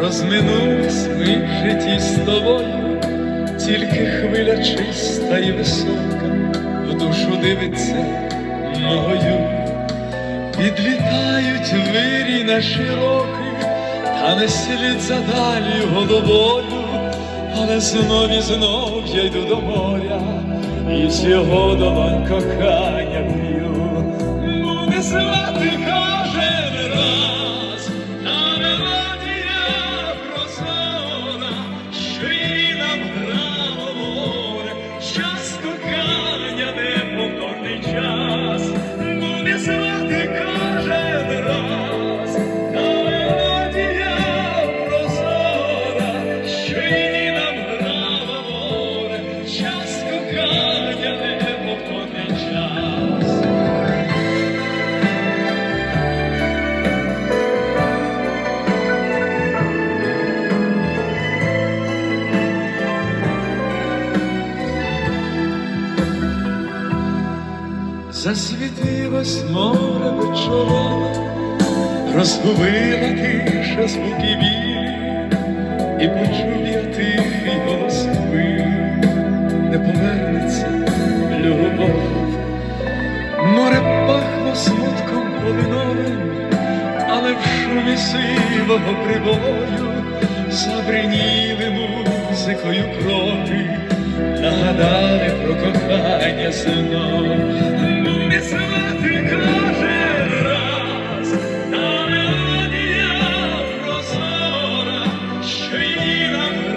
Розминулись ми в житті з тобою, тільки хвиля чиста і висока, в душу дивиться мою. Підлітають вирій на широкий, та не слід за далі головою, але знов і знов я йду до моря, і з його долонь кохання п'ю. Буде звати кожен раз, Засвітилось море вечора, розгубила тиша звуки білі, і почув я тихий голос хвилі, не повернеться любов. Море пахло смутком полиновим, але в шумі сивого прибою забриніли музикою кроки, нагадали про кохання знов. Не звати Freedom.